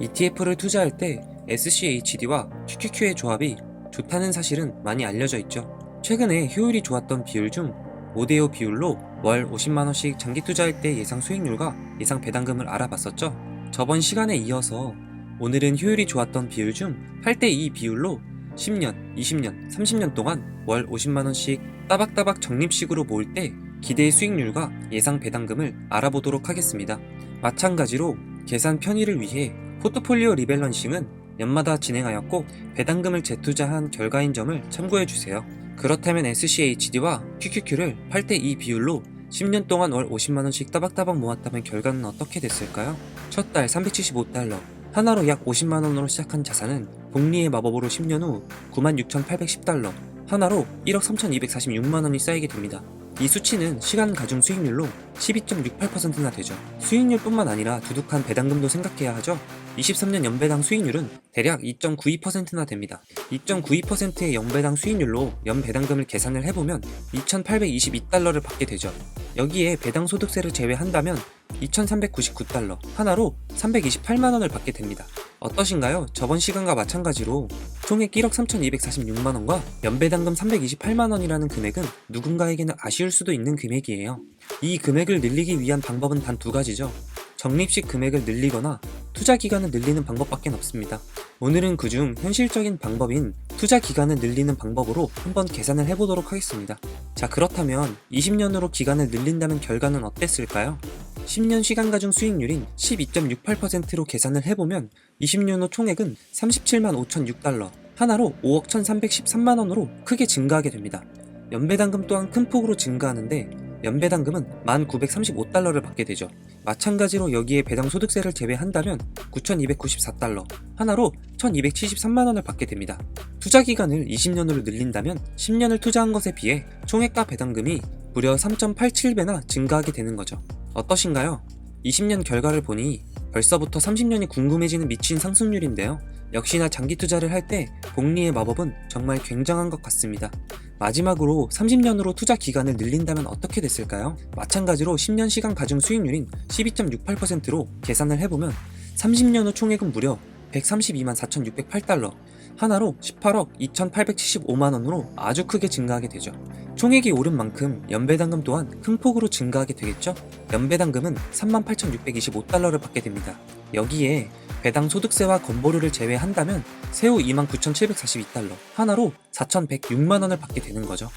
ETF를 투자할 때 SCHD와 QQQ의 조합이 좋다는 사실은 많이 알려져 있죠. 최근에 효율이 좋았던 비율 중 5대5 비율로 월 50만원씩 장기 투자할 때 예상 수익률과 예상 배당금을 알아봤었죠. 저번 시간에 이어서 오늘은 효율이 좋았던 비율 중 8대2 비율로 10년, 20년, 30년 동안 월 50만원씩 따박따박 적립식으로 모을 때 기대의 수익률과 예상 배당금을 알아보도록 하겠습니다. 마찬가지로 계산 편의를 위해 포트폴리오 리밸런싱은 연마다 진행하였고 배당금을 재투자한 결과인 점을 참고해 주세요. 그렇다면 SCHD와 QQQ를 8대2 비율로 10년 동안 월 50만원씩 따박따박 모았다면 결과는 어떻게 됐을까요? 첫 달 375달러, 하나로 약 50만원으로 시작한 자산은 복리의 마법으로 10년 후 96,810달러, 하나로 1억 3,246만원이 쌓이게 됩니다. 이 수치는 시간 가중 수익률로 12.68%나 되죠. 수익률뿐만 아니라 두둑한 배당금도 생각해야 하죠. 23년 연배당 수익률은 대략 2.92%나 됩니다. 2.92%의 연배당 수익률로 연배당금을 계산을 해보면 2,822달러를 받게 되죠. 여기에 배당 소득세를 제외한다면 2,399달러, 하나로 328만원을 받게 됩니다. 어떠신가요? 저번 시간과 마찬가지로 총액 1억 3,246만원과 연배당금 328만원이라는 금액은 누군가에게는 아쉬울 수도 있는 금액이에요. 이 금액을 늘리기 위한 방법은 단 두 가지죠. 적립식 금액을 늘리거나 투자 기간을 늘리는 방법밖에 없습니다. 오늘은 그중 현실적인 방법인 투자 기간을 늘리는 방법으로 한번 계산을 해보도록 하겠습니다. 자, 그렇다면 20년으로 기간을 늘린다면 결과는 어땠을까요? 10년 시간 가중 수익률인 12.68%로 계산을 해보면 20년 후 총액은 37만 5,006달러, 하나로 5억 1,313만원으로 크게 증가하게 됩니다. 연배당금 또한 큰 폭으로 증가하는데 연배당금은 1,935달러를 받게 되죠. 마찬가지로 여기에 배당 소득세를 제외한다면 9,294달러, 하나로 1,273만원을 받게 됩니다. 투자 기간을 20년으로 늘린다면 10년을 투자한 것에 비해 총액과 배당금이 무려 3.87배나 증가하게 되는 거죠. 어떠신가요? 20년 결과를 보니 벌써부터 30년이 궁금해지는 미친 상승률인데요. 역시나 장기 투자를 할 때 복리의 마법은 정말 굉장한 것 같습니다. 마지막으로 30년으로 투자 기간을 늘린다면 어떻게 됐을까요? 마찬가지로 10년 시간 가중 수익률인 12.68%로 계산을 해보면 30년 후 총액은 무려 132만 4,608달러, 하나로 18억 2,875만원으로 아주 크게 증가하게 되죠. 총액이 오른 만큼 연배당금 또한 큰 폭으로 증가하게 되겠죠? 연배당금은 38,625달러를 받게 됩니다. 여기에 배당 소득세와 건보료를 제외한다면 세후 29,742달러, 하나로 4,106만원을 받게 되는 거죠.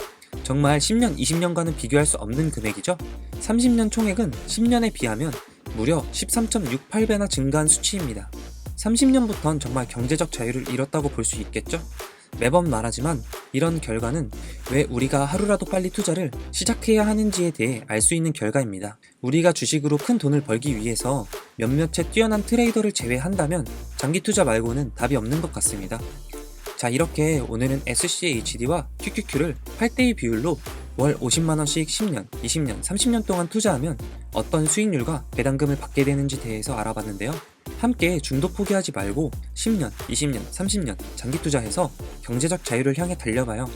정말 10년, 20년과는 비교할 수 없는 금액이죠? 30년 총액은 10년에 비하면 무려 13.68배나 증가한 수치입니다. 30년부턴 정말 경제적 자유를 잃었다고 볼 수 있겠죠? 매번 말하지만 이런 결과는 왜 우리가 하루라도 빨리 투자를 시작해야 하는지에 대해 알 수 있는 결과입니다. 우리가 주식으로 큰 돈을 벌기 위해서 몇몇의 뛰어난 트레이더를 제외한다면 장기 투자 말고는 답이 없는 것 같습니다. 자, 이렇게 오늘은 SCHD와 QQQ를 8대2 비율로 월 50만원씩 10년, 20년, 30년 동안 투자하면 어떤 수익률과 배당금을 받게 되는지 대해서 알아봤는데요. 함께 중도 포기하지 말고 10년, 20년, 30년 장기 투자해서 경제적 자유를 향해 달려봐요.